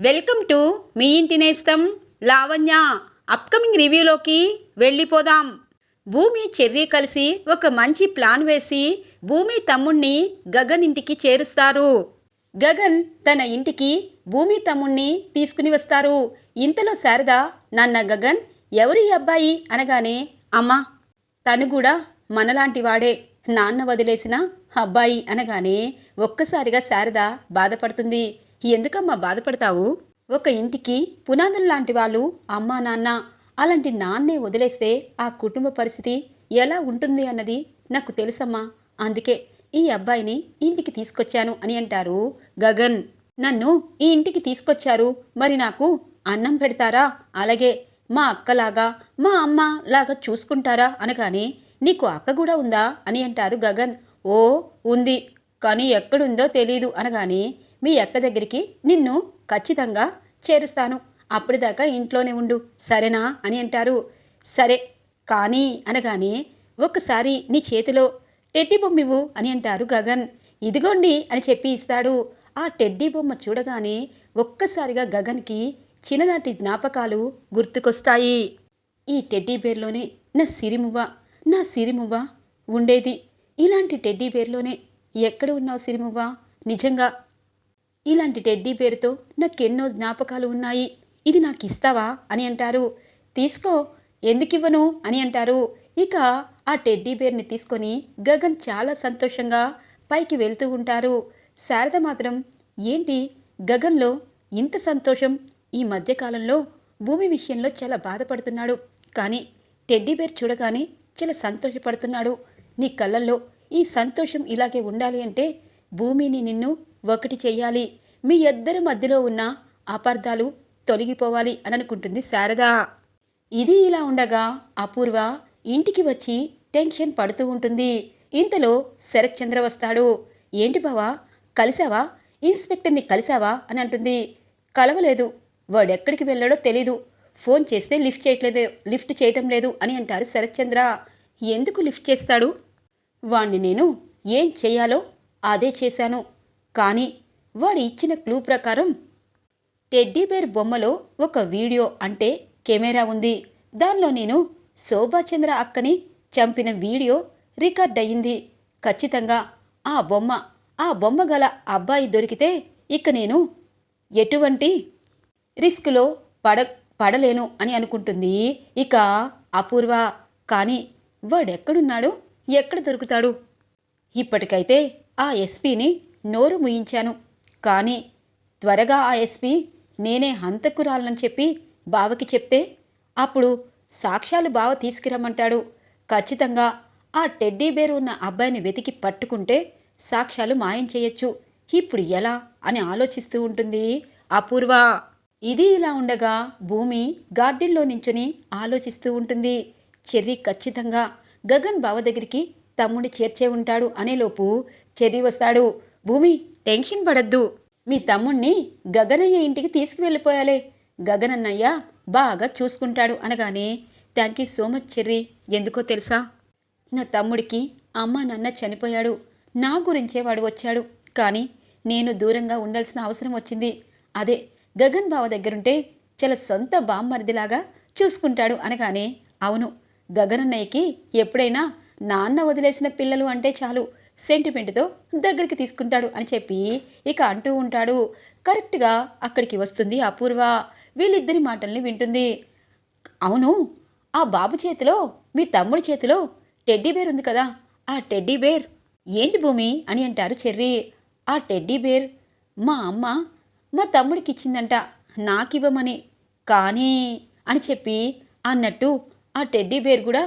Welcome to me ఇంటి నేస్తం Lavanya. Upcoming రివ్యూలోకి వెళ్ళిపోదాం. భూమి చెర్రీ కలిసి ఒక మంచి ప్లాన్ వేసి భూమి తమ్ముణ్ణి గగన్ ఇంటికి చేరుస్తారు. గగన్ తన ఇంటికి భూమి తమ్ముణ్ణి తీసుకుని వస్తారు. ఇంతలో శారద నాన్న గగన్ ఎవరి అబ్బాయి? అనగానే అమ్మా తను కూడా మనలాంటి వాడే. నాన్న వదిలేసిన అబ్బాయి. అనగానే ఒక్కసారిగా శారద బాధపడుతుంది. ఎందుకమ్మా బాధపడతావు? ఒక ఇంటికి పునాదులు లాంటి వాళ్ళు అమ్మా నాన్న అలాంటి నాన్నే వదిలేస్తే ఆ కుటుంబ పరిస్థితి ఎలా ఉంటుంది అన్నది నాకు తెలుసమ్మా. అందుకే ఈ అబ్బాయిని ఇంటికి తీసుకొచ్చాను అని అంటారు గగన్. నన్ను ఈ ఇంటికి తీసుకొచ్చారు. మరి నాకు అన్నం పెడతారా? అలాగే మా అక్కలాగా మా అమ్మ లాగా చూసుకుంటారా? అనగానే నీకు అక్క కూడా ఉందా? అని అంటారు గగన్. ఓ ఉంది. కానీ ఎక్కడుందో తెలీదు. అనగానే మీ అక్క దగ్గరికి నిన్ను ఖచ్చితంగా చేరుస్తాను. అప్పటిదాకా ఇంట్లోనే ఉండు. సరేనా? అని అంటారు. సరే కానీ అనగానే ఒక్కసారి నీ చేతిలో టెడ్డీ బొమ్మ ఇవ్వు అని అంటారు గగన్. ఇదిగోండి అని చెప్పి ఇస్తాడు. ఆ టెడ్డీ బొమ్మ చూడగానే ఒక్కసారిగా గగన్కి చిన్ననాటి జ్ఞాపకాలు గుర్తుకొస్తాయి. ఈ టెడ్డీ బేర్లోనే నా సిరిమువ్వ నా సిరిమువ్వ ఉండేది. ఇలాంటి టెడ్డీ బేర్లోనే ఎక్కడ ఉన్నావు సిరిమువ్వ? నిజంగా ఇలాంటి టెడ్డీ బేర్తో నాకెన్నో జ్ఞాపకాలు ఉన్నాయి. ఇది నాకు ఇస్తావా అని అంటారు. తీసుకో ఎందుకివ్వను? అని అంటారు. ఇక ఆ టెడ్డీ బేర్ని తీసుకొని గగన్ చాలా సంతోషంగా పైకి వెళ్తూ ఉంటారు. శారద మాత్రం ఏంటి? గగన్లో ఇంత సంతోషం? ఈ మధ్యకాలంలో భూమి విషయంలో చాలా బాధపడుతున్నాడు. కానీ టెడ్డీ బేర్ చూడగానే చాలా సంతోషపడుతున్నాడు. నీ కళ్ళల్లో ఈ సంతోషం ఇలాగే ఉండాలి అంటే భూమిని నిన్ను ఒకటి చెయ్యాలి మీ ఇద్దరి మధ్యలో ఉన్న అపార్థాలు తొలగిపోవాలి అని అనుకుంటుంది శారద. ఇది ఇలా ఉండగా అపూర్వ ఇంటికి వచ్చి టెన్షన్ పడుతూ ఉంటుంది. ఇంతలో శరత్ చంద్ర వస్తాడు. ఏంటి బావా కలిసావా? ఇన్స్పెక్టర్ని కలిసావా? అని అంటుంది. కలవలేదు. వాడెక్కడికి వెళ్ళాడో తెలీదు. ఫోన్ చేస్తే లిఫ్ట్ చేయట్లేదు. లిఫ్ట్ చేయటం లేదు అని అంటారు శరత్ చంద్ర. ఎందుకు లిఫ్ట్ చేస్తాడు? వాణ్ణి నేను ఏం చేయాలో అదే చేశాను. కానీ వాడు ఇచ్చిన క్లూ ప్రకారం టెడ్డీబేర్ బొమ్మలో ఒక వీడియో అంటే కెమెరా ఉంది. దానిలో నేను శోభాచంద్ర అక్కని చంపిన వీడియో రికార్డ్ అయ్యింది. ఖచ్చితంగా ఆ బొమ్మ ఆ బొమ్మ గల అబ్బాయి దొరికితే ఇక నేను ఎటువంటి రిస్క్లో పడ పడలేను అని అనుకుంటుంది. ఇక అపూర్వ కానీ వాడెక్కడున్నాడు ఎక్కడ దొరుకుతాడు? ఇప్పటికైతే ఆ ఎస్పీని నోరు ముయించాను. కానీ త్వరగా ఆ ఎస్పీ నేనే హంతకురాలని చెప్పి బావకి చెప్తే అప్పుడు సాక్ష్యాలు బావ తీసుకురమ్మంటాడు. ఖచ్చితంగా ఆ టెడ్డీ బేర్ ఉన్న అబ్బాయిని వెతికి పట్టుకుంటే సాక్ష్యాలు మాయం చేయొచ్చు. ఇప్పుడు ఎలా అని ఆలోచిస్తూ ఉంటుంది అపూర్వ. ఇది ఇలా ఉండగా భూమి గార్డెన్లో నించుని ఆలోచిస్తూ ఉంటుంది. చెర్రీ ఖచ్చితంగా గగన్ బావ దగ్గరికి తమ్ముడి చేర్చే ఉంటాడు అనేలోపు చెర్రీ వస్తాడు. భూమి టెన్షన్ పడద్దు. మీ తమ్ముణ్ణి గగనయ్య ఇంటికి తీసుకువెళ్ళిపోయాలే. గగనన్నయ్య బాగా చూసుకుంటాడు అనగానే thank you so much Cherry. ఎందుకో తెలుసా? నా తమ్ముడికి అమ్మ నాన్న చనిపోయాడు. నా గురించే వాడు వచ్చాడు. కానీ నేను దూరంగా ఉండాల్సిన అవసరం వచ్చింది. అదే గగన్ బావ దగ్గరుంటే చాలా సొంత బామ్మరిదిలాగా చూసుకుంటాడు అనగానే అవును గగనన్నయ్యకి ఎప్పుడైనా నాన్న వదిలేసిన పిల్లలు అంటే చాలు. సెంటిమెంట్తో దగ్గరికి తీసుకుంటాడు అని చెప్పి ఇక అంటూ ఉంటాడు. కరెక్ట్గా అక్కడికి వస్తుంది అపూర్వ. వీళ్ళిద్దరి మాటల్ని వింటుంది. అవును ఆ బాబు చేతిలో మీ తమ్ముడి చేతిలో టెడ్డీ బేర్ ఉంది కదా. ఆ టెడ్డీ బేర్ ఏంటి భూమి అని అంటారు చెర్రీ. ఆ టెడ్డీ బేర్ మా అమ్మ మా తమ్ముడికి ఇచ్చిందంట. నాకివ్వమని. కానీ అని చెప్పి అన్నట్టు ఆ టెడ్డీ బేర్ కూడా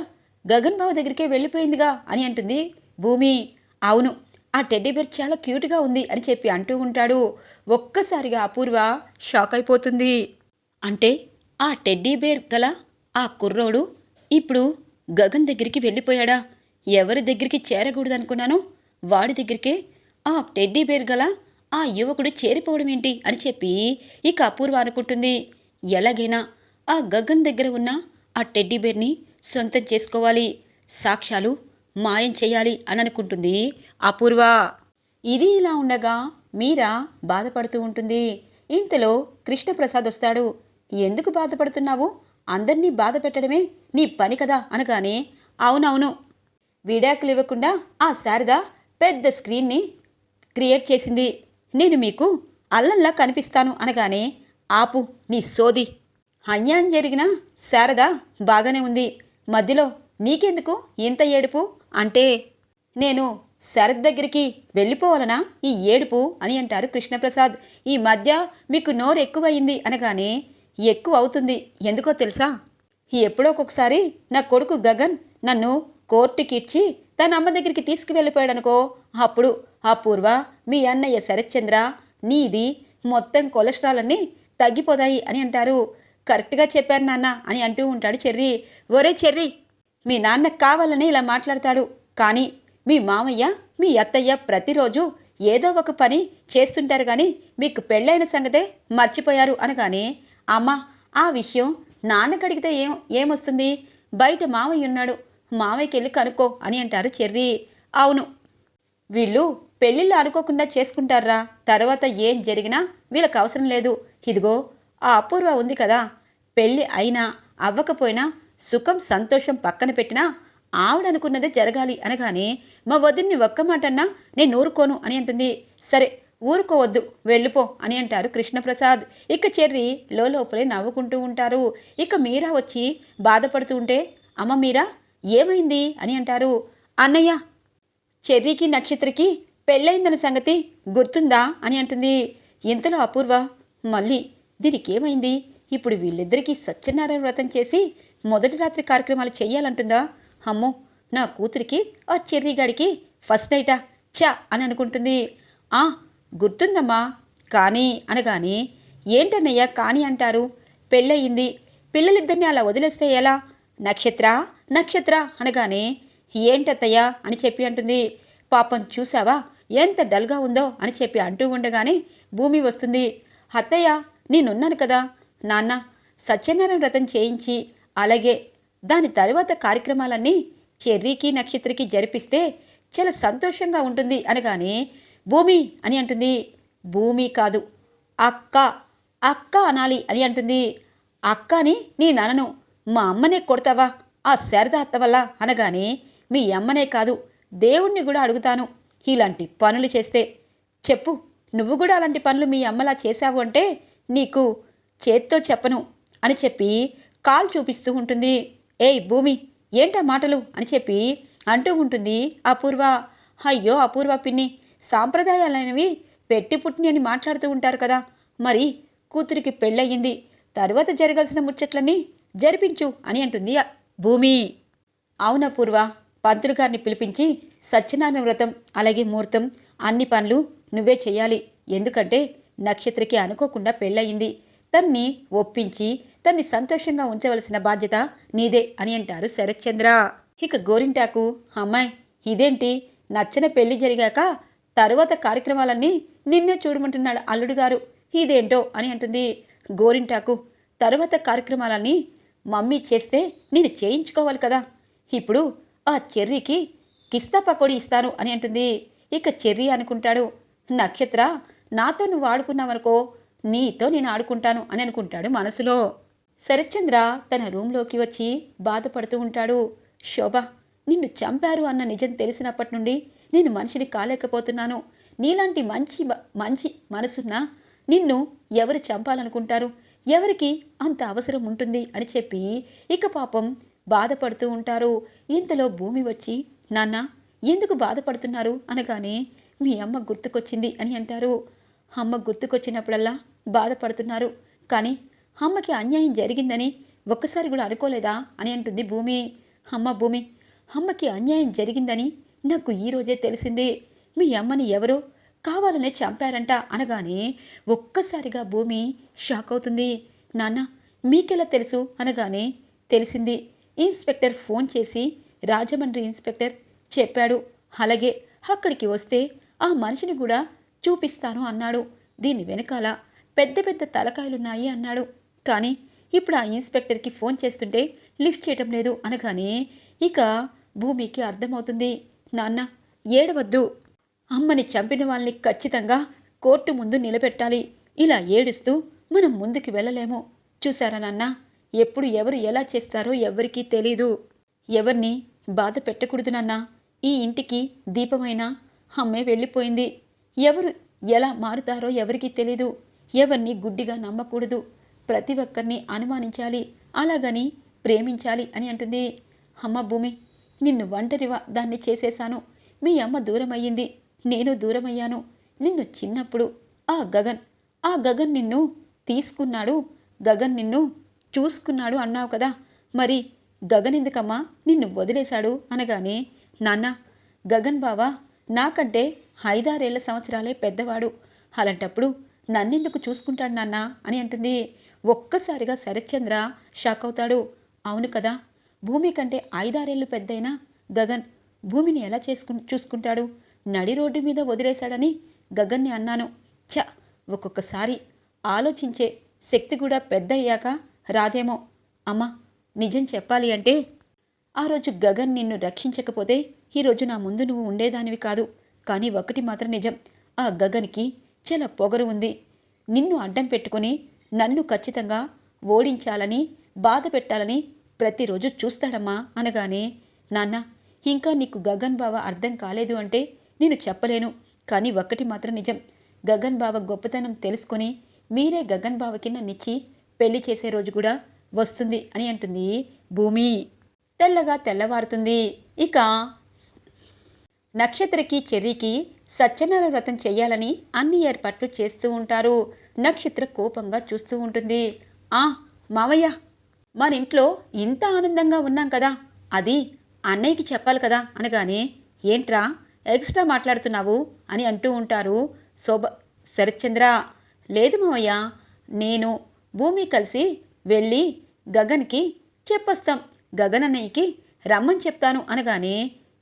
గగన్ బావ దగ్గరికే వెళ్ళిపోయిందిగా అని అంటుంది భూమి. అవును ఆ టెడ్డీబేర్ చాలా క్యూట్గా ఉంది అని చెప్పి అంటూ ఉంటాడు. ఒక్కసారిగా అపూర్వ షాక్ అయిపోతుంది. అంటే ఆ టెడ్డీబేర్ గల ఆ కుర్రోడు ఇప్పుడు గగన్ దగ్గరికి వెళ్ళిపోయాడా? ఎవరి దగ్గరికి చేరకూడదనుకున్నాను వాడి దగ్గరికే ఆ టెడ్డీబేర్ గల ఆ యువకుడు చేరిపోవడం ఏంటి అని చెప్పి ఇక అపూర్వ అనుకుంటుంది. ఎలాగైనా ఆ గగన్ దగ్గర ఉన్న ఆ టెడ్డీబేర్ని సొంతం చేసుకోవాలి. సాక్ష్యాలు మాయం చేయాలి అని అనుకుంటుంది అపూర్వ! ఇది ఇలా ఉండగా మీరా బాధపడుతూ ఉంటుంది. ఇంతలో కృష్ణప్రసాద్ వస్తాడు. ఎందుకు బాధపడుతున్నావు? అందరినీ బాధ పెట్టడమే నీ పని కదా అనగానే అవునవును. విడాకులు ఇవ్వకుండా ఆ శారద పెద్ద స్క్రీన్ని క్రియేట్ చేసింది. నేను మీకు అల్లంలా కనిపిస్తాను అనగానే ఆపు నీ సోది. అన్యాయం జరిగిన శారద బాగానే ఉంది. మధ్యలో నీకెందుకు ఇంత ఏడుపు? అంటే నేను శరత్ దగ్గరికి వెళ్ళిపోవాలనా? ఈ ఏడుపు అని అంటారు కృష్ణప్రసాద్. ఈ మధ్య మీకు నోరు ఎక్కువయింది అనగానే ఎక్కువ అవుతుంది. ఎందుకో తెలుసా? ఎప్పుడో ఒక్కొక్కసారి నా కొడుకు గగన్ నన్ను కోర్టుకి ఇచ్చి తన అమ్మ దగ్గరికి తీసుకువెళ్ళిపోయాడనుకో అప్పుడు ఆ పూర్వ మీ అన్నయ్య శరత్చంద్ర నీది మొత్తం కొలెస్ట్రాల్ అన్నీ తగ్గిపోతాయి అని అంటారు. కరెక్ట్గా చెప్పారు నాన్న అని అంటూ ఉంటాడు చెర్రీ. ఒరే చెర్రీ! మీ నాన్న కావాలని ఇలా మాట్లాడతాడు. కానీ మీ మామయ్య మీ అత్తయ్య ప్రతిరోజు ఏదో ఒక పని చేస్తుంటారు కానీ మీకు పెళ్ళైన సంగతే మర్చిపోయారు అనగానే అమ్మ ఆ విషయం నాన్నకడిగితే ఏం ఏమొస్తుంది? బయట మామయ్య ఉన్నాడు. మామయ్యకి వెళ్ళి కనుక్కో అని అంటారు చెర్రీ. అవును. వీళ్ళు పెళ్ళిళ్ళు అనుకోకుండా చేసుకుంటారా? తర్వాత ఏం జరిగినా వీళ్ళకి అవసరం లేదు. ఇదిగో ఆ అపూర్వ ఉంది కదా. పెళ్ళి అయినా అవ్వకపోయినా సుఖం సంతోషం పక్కన పెట్టినా ఆవిడనుకున్నదే జరగాలి అనగానే మా వదిన్ని ఒక్క మాటన్నా నేను ఊరుకోను అని అంటుంది. సరే ఊరుకోవద్దు వెళ్ళిపో అని అంటారు కృష్ణప్రసాద్. ఇక చెర్రి లోపలే నవ్వుకుంటూ ఉంటారు. ఇక మీరా వచ్చి బాధపడుతూ ఉంటే అమ్మ మీరా ఏమైంది? అని అంటారు. అన్నయ్య చెర్రీకి నక్షత్రకి పెళ్ళయిందన్న సంగతి గుర్తుందా? అని అంటుంది. ఇంతలో అపూర్వ మళ్ళీ దీనికి ఏమైంది ఇప్పుడు వీళ్ళిద్దరికీ సత్యనారాయణ వ్రతం చేసి మొదటి రాత్రి కార్యక్రమాలు చెయ్యాలంటుందా? అమ్మో నా కూతురికి ఆ చెర్రీగాడికి ఫస్ట్ నైటా? చా అని అనుకుంటుంది. ఆ గుర్తుందమ్మా. కానీ అనగానే ఏంటన్నయ్యా కానీ అంటారు? పెళ్ళయింది. పిల్లలిద్దరిని అలా వదిలేస్తే ఎలా? నక్షత్ర నక్షత్ర అనగానే ఏంటత్తయ్యా అని చెప్పి అంటుంది. పాపం చూసావా? ఎంత డల్గా ఉందో అని చెప్పి అంటూ ఉండగానే భూమి వస్తుంది. అత్తయ్య నేనున్నాను కదా. నాన్న సత్యనారాయణ వ్రతం చేయించి అలాగే దాని తరువాత కార్యక్రమాలన్నీ చెర్రీకి నక్షత్రకి జరిపిస్తే చాలా సంతోషంగా ఉంటుంది అనగానే భూమి అని అంటుంది. భూమి కాదు అక్క అక్క అనాలి అని అంటుంది. అక్కని నీ నాన్నను మా అమ్మనే కొడతావా? ఆ శారద అత్త వల్ల అనగానే మీ అమ్మనే కాదు దేవుణ్ణి కూడా అడుగుతాను. ఇలాంటి పనులు చేస్తే చెప్పు నువ్వు కూడా అలాంటి పనులు మీ అమ్మలా చేశావు అంటే నీకు చేత్తో చెప్పను అని చెప్పి కాల్ చూపిస్తూ ఉంటుంది. ఏయ్ భూమి ఏంటా మాటలు? అని చెప్పి అంటూ ఉంటుంది అపూర్వ. అయ్యో అపూర్వ పిన్ని సాంప్రదాయాలైనవి పెట్టి పుట్టిని అని మాట్లాడుతూ ఉంటారు కదా. మరి కూతురికి పెళ్ళయింది. తరువాత జరగాల్సిన ముచ్చట్లన్నీ జరిపించు అని అంటుంది భూమి. అవునపూర్వ పంతులు గారిని పిలిపించి సత్యనారాయణ వ్రతం అలాగే ముహూర్తం అన్ని పనులు నువ్వే చేయాలి. ఎందుకంటే నక్షత్రకి అనుకోకుండా పెళ్ళయింది. తన్ని ఒప్పించి తన్ని సంతోషంగా ఉంచవలసిన బాధ్యత నీదే అని అంటారు శరత్చంద్ర. ఇక గోరింటాకు అమ్మాయి ఇదేంటి? నచ్చని పెళ్ళి జరిగాక తరువాత కార్యక్రమాలన్నీ నిన్నే చూడమంటున్నాడు అల్లుడు గారు. ఇదేంటో అని అంటుంది గోరింటాకు. తరువాత కార్యక్రమాలన్నీ మమ్మీ చేస్తే నేను చేయించుకోవాలి కదా. ఇప్పుడు ఆ చెర్రీకి కిస్తా పకోడీ ఇస్తాను అని అంటుంది. ఇక చెర్రీ అనుకుంటాడు. నక్షత్ర నాతో నువ్వు ఆడుకున్నావనుకో నీతో నేను ఆడుకుంటాను అని అనుకుంటాడు మనసులో. శరత్చంద్ర తన రూంలోకి వచ్చి బాధపడుతూ ఉంటాడు. శోభ నిన్ను చంపారు అన్న నిజం తెలిసినప్పటి నుండి నేను మనిషిని కాలేకపోతున్నాను. నీలాంటి మంచి మంచి మనసున్న నిన్ను ఎవరు చంపాలనుకుంటారు? ఎవరికి అంత అవసరం ఉంటుంది? అని చెప్పి ఇక పాపం బాధపడుతూ ఉంటారు. ఇంతలో భూమి వచ్చి నాన్న ఎందుకు బాధపడుతున్నారు? అనగానే మీ అమ్మ గుర్తుకొచ్చింది అని అంటారు. అమ్మ గుర్తుకొచ్చినప్పుడల్లా బాధపడుతున్నారు. కానీ అమ్మకి అన్యాయం జరిగిందని ఒక్కసారి కూడా అనుకోలేదా అని అంటుంది భూమి. అమ్మ భూమి అమ్మకి అన్యాయం జరిగిందని నాకు ఈరోజే తెలిసింది. మీ అమ్మని ఎవరో కావాలనే చంపారంట అనగానే ఒక్కసారిగా భూమి షాక్ అవుతుంది. నాన్న మీకెలా తెలుసు అనగానే తెలిసింది. ఇన్స్పెక్టర్ ఫోన్ చేసి రాజమండ్రి ఇన్స్పెక్టర్ చెప్పాడు. అలాగే అక్కడికి వస్తే ఆ మనిషిని కూడా చూపిస్తాను అన్నాడు. దీని వెనకాల పెద్ద పెద్ద తలకాయలున్నాయి అన్నాడు. కానీ ఇప్పుడు ఆ ఇన్స్పెక్టర్కి ఫోన్ చేస్తుంటే లిఫ్ట్ చేయటం లేదు అనగానే ఇక భూమికి అర్థమవుతుంది. నాన్న ఏడవద్దు. అమ్మని చంపిన వాళ్ళని ఖచ్చితంగా కోర్టు ముందు నిలబెట్టాలి. ఇలా ఏడుస్తూ మనం ముందుకు వెళ్ళలేము. చూసారా నాన్న? ఎప్పుడు ఎవరు ఎలా చేస్తారో ఎవరికీ తెలీదు. ఎవరిని బాధ పెట్టకూడదు నాన్న. ఈ ఇంటికి దీపమైన అమ్మే వెళ్ళిపోయింది. ఎవరు ఎలా మారుతారో ఎవరికీ తెలీదు. ఎవరిని గుడ్డిగా నమ్మకూడదు. ప్రతి ఒక్కరిని అనుమానించాలి. అలాగని ప్రేమించాలి అని అంటుంది. అమ్మ భూమి నిన్ను ఒంటరివా దాన్ని చేసేశాను. మీ అమ్మ దూరమయ్యింది. నేను దూరమయ్యాను. నిన్ను చిన్నప్పుడు ఆ గగన్ ఆ గగన్ నిన్ను తీసుకున్నాడు. గగన్ నిన్ను చూసుకున్నాడు అన్నావు కదా. మరి గగన్ ఎందుకమ్మా నిన్ను వదిలేశాడు అనగానే నాన్న గగన్ బావా నాకంటే ఐదారేళ్ళ సంవత్సరాలే పెద్దవాడు. అలాంటప్పుడు నన్నెందుకు చూసుకుంటాడు నాన్న? అని అంటుంది. ఒక్కసారిగా శరత్చంద్ర షాక్ అవుతాడు. అవును కదా భూమి కంటే ఐదారేళ్ళు పెద్దయినా గగన్ భూమిని ఎలా చేసుకు చూసుకుంటాడు? నడి రోడ్డు మీద వదిలేశాడని గగన్ని అన్నాను. చ ఒక్కొక్కసారి ఆలోచించే శక్తి కూడా పెద్ద అయ్యాక రాదేమో. అమ్మా నిజం చెప్పాలి అంటే ఆ రోజు గగన్ నిన్ను రక్షించకపోతే ఈరోజు నా ముందు నువ్వు ఉండేదానివి కాదు. కానీ ఒకటి మాత్రం నిజం. ఆ గగన్కి చాలా పొగరు ఉంది. నిన్ను అడ్డం పెట్టుకొని నన్ను ఖచ్చితంగా ఓడించాలని బాధ పెట్టాలని ప్రతిరోజు చూస్తాడమ్మా అనగానే నాన్న ఇంకా నీకు గగన్ బావ అర్థం కాలేదు అంటే నేను చెప్పలేను. కానీ ఒక్కటి మాత్రం నిజం. గగన్ బావ గొప్పతనం తెలుసుకొని మీరే గగన్ బావ కింద నిచ్చి పెళ్ళి చేసే రోజు కూడా వస్తుంది అని అంటుంది భూమి. తెల్లగా తెల్లవారుతుంది. ఇక నక్షత్రకి చెర్రీకి సత్యనారాయణ వ్రతం చేయాలని అన్ని ఏర్పాట్లు చేస్తూ ఉంటారు. నక్షత్ర కోపంగా చూస్తూ ఉంటుంది. ఆ మావయ్య మన ఇంట్లో ఇంత ఆనందంగా ఉన్నాం కదా. అది అన్నయ్యకి చెప్పాలి కదా అనగానే ఏంట్రా ఎక్స్ట్రా మాట్లాడుతున్నావు అని అంటూ ఉంటారు శోభ శరత్చంద్ర. లేదు మావయ్య నేను భూమి కలిసి వెళ్ళి గగన్కి చెప్పొస్తాం. గగన్ అన్నయ్యకి రమ్మని చెప్తాను అనగానే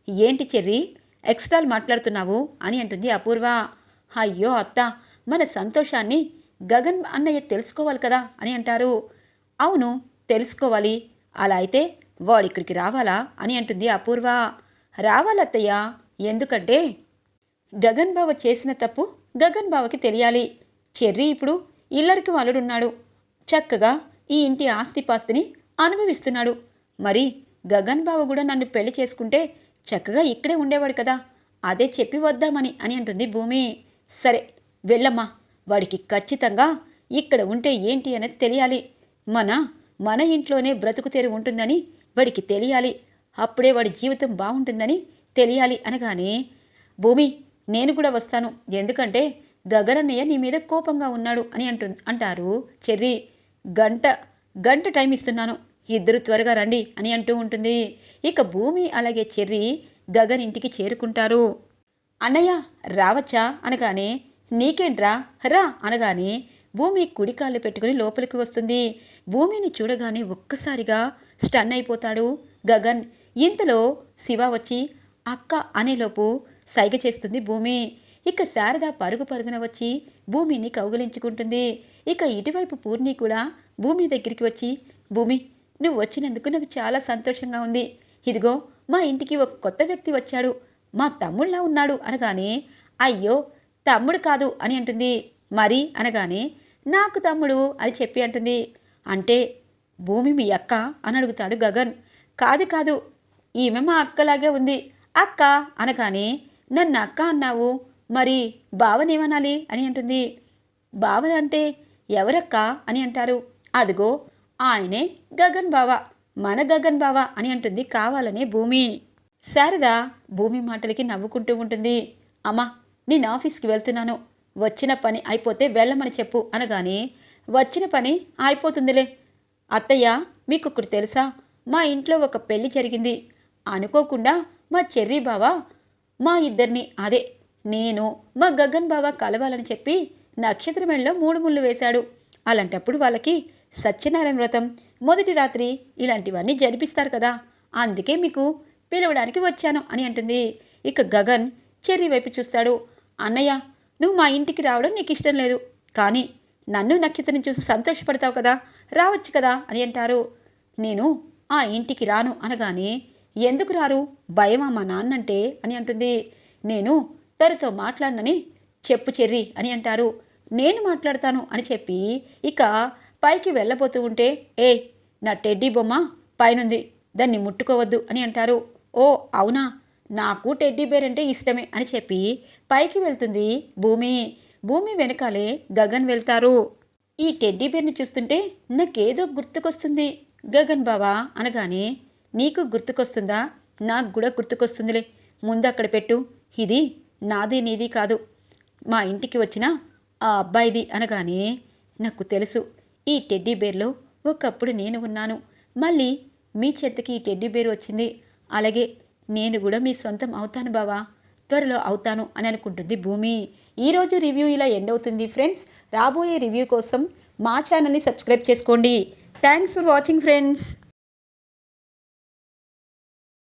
ఏంటి చెర్రీ ఎక్స్ట్రాలు మాట్లాడుతున్నావు అని అంటుంది అపూర్వ. అయ్యో అత్త మన సంతోషాన్ని గగన్ అన్నయ్య తెలుసుకోవాలి కదా అని అంటారు. అవును తెలుసుకోవాలి. అలా అయితే వాడిక్కడికి రావాలా అని అంటుంది అపూర్వ. రావాలత్తయ్య ఎందుకంటే గగన్ బావ చేసిన తప్పు గగన్ బావకి తెలియాలి. చెర్రీ ఇప్పుడు ఇల్లరికి వాళ్ళుడున్నాడు చక్కగా ఈ ఇంటి ఆస్తిపాస్తిని అనుభవిస్తున్నాడు. మరి గగన్ బావ కూడా నన్ను పెళ్ళి చేసుకుంటే చక్కగా ఇక్కడే ఉండేవాడు కదా. అదే చెప్పి వద్దామని అని అంటుంది భూమి. సరే వెళ్ళమ్మా. వాడికి ఖచ్చితంగా ఇక్కడ ఉంటే ఏంటి అనేది తెలియాలి. మన మన ఇంట్లోనే బ్రతుకు తెరి ఉంటుందని వాడికి తెలియాలి. అప్పుడే వాడి జీవితం బాగుంటుందని తెలియాలి అనగానే భూమి నేను కూడా వస్తాను. ఎందుకంటే గగనన్నయ్య నీ మీద కోపంగా ఉన్నాడు అని అంటు అంటారు చెర్రీ. గంట గంట టైం ఇస్తున్నాను. ఇద్దరు త్వరగా రండి అని అంటూ ఉంటుంది. ఇక భూమి అలాగే చెర్రి గగన్ ఇంటికి చేరుకుంటారు. అన్నయ్య రావచ్చా? అనగానే నీకేంట్రా? రా అనగానే భూమి కుడికాళ్ళు పెట్టుకుని లోపలికి వస్తుంది. భూమిని చూడగానే ఒక్కసారిగా స్టన్ అయిపోతాడు గగన్. ఇంతలో శివ వచ్చి అక్క అనేలోపు సైగ చేస్తుంది భూమి. ఇక శారద పరుగు పరుగున వచ్చి భూమిని కౌగిలించుకుంటుంది. ఇక ఇటువైపు పూర్ణి కూడా భూమి దగ్గరికి వచ్చి భూమి నువ్వు వచ్చినందుకు నాకు చాలా సంతోషంగా ఉంది. ఇదిగో మా ఇంటికి ఒక కొత్త వ్యక్తి వచ్చాడు. మా తమ్ముళ్ళ ఉన్నాడు అనగానే అయ్యో తమ్ముడు కాదు అని అంటుంది. మరి అనగానే నాకు తమ్ముడు అని చెప్పి అంటుంది. అంటే భూమి మీ అక్క అని అడుగుతాడు గగన్. కాదు కాదు ఈమె మా అక్కలాగే ఉంది. అక్క అనగానే నన్ను అక్క అన్నావు? మరి భావనేమనాలి అని అంటుంది. భావన అంటే ఎవరక్క? అని అంటారు. అదిగో ఆయనే గగన్ బావ. మన గగన్ బావ అని అంటుంది కావాలనే భూమి. శారద భూమి మాటలకి నవ్వుకుంటూ ఉంటుంది. అమ్మా నేను ఆఫీస్కి వెళ్తున్నాను. వచ్చిన పని అయిపోతే వెళ్ళమని చెప్పు అనగానే వచ్చిన పని అయిపోతుందిలే. అత్తయ్య మీకు ఒకటి తెలుసా? మా ఇంట్లో ఒక పెళ్ళి జరిగింది. అనుకోకుండా మా చెర్రీ బావ మా ఇద్దరిని అదే నేను మా గగన్ బావ కలవాలని చెప్పి నక్షత్రమేళలో మూడు ముళ్ళు వేశాడు. అలాంటప్పుడు వాళ్ళకి సత్యనారాయణ వ్రతం మొదటి రాత్రి ఇలాంటివన్నీ జరిపిస్తారు కదా. అందుకే మీకు పిలవడానికి వచ్చాను అని అంటుంది. ఇక గగన్ చెర్రీ వైపు చూస్తాడు. అన్నయ్య నువ్వు మా ఇంటికి రావడం నీకు ఇష్టం లేదు. కానీ నన్ను నక్షత్రం చూసి సంతోషపడతావు కదా రావచ్చు కదా అని అంటారు. నేను ఆ ఇంటికి రాను అనగానే ఎందుకు రారు? భయమా మా నాన్నంటే అని అంటుంది. నేను తనతో మాట్లాడనని చెప్పు చెర్రి అని అంటారు. నేను మాట్లాడతాను అని చెప్పి ఇక పైకి వెళ్ళబోతూ ఉంటే ఏ నా టెడ్డీ బొమ్మ పైనుంది దాన్ని ముట్టుకోవద్దు అని అంటారు. ఓ అవునా? నాకు టెడ్డీ బేర్ అంటే ఇష్టమే అని చెప్పి పైకి వెళ్తుంది భూమి. భూమి వెనకాలే గగన్ వెళ్తారు. ఈ టెడ్డీ బేర్ని చూస్తుంటే నాకేదో గుర్తుకొస్తుంది. గగన్ బావా అనగానే నీకు గుర్తుకొస్తుందా? నాకు కూడా గుర్తుకొస్తుందిలే. ముందు అక్కడ పెట్టు. ఇది నాది నీది కాదు. మా ఇంటికి వచ్చిన ఆ అబ్బాయిది అనగానే నాకు తెలుసు. ఈ టెడ్డీ బేర్లో ఒకప్పుడు నేను ఉన్నాను. మళ్ళీ మీ చేతకి ఈ టెడ్డీ బేర్ వచ్చింది. అలాగే నేను కూడా మీ సొంతం అవుతాను బావా. త్వరలో అవుతాను అని అనుకుంటుంది భూమి. ఈరోజు రివ్యూ ఇలా ఎండ్ అవుతుంది ఫ్రెండ్స్. రాబోయే రివ్యూ కోసం మా ఛానల్ని సబ్స్క్రైబ్ చేసుకోండి. Thanks for watching friends.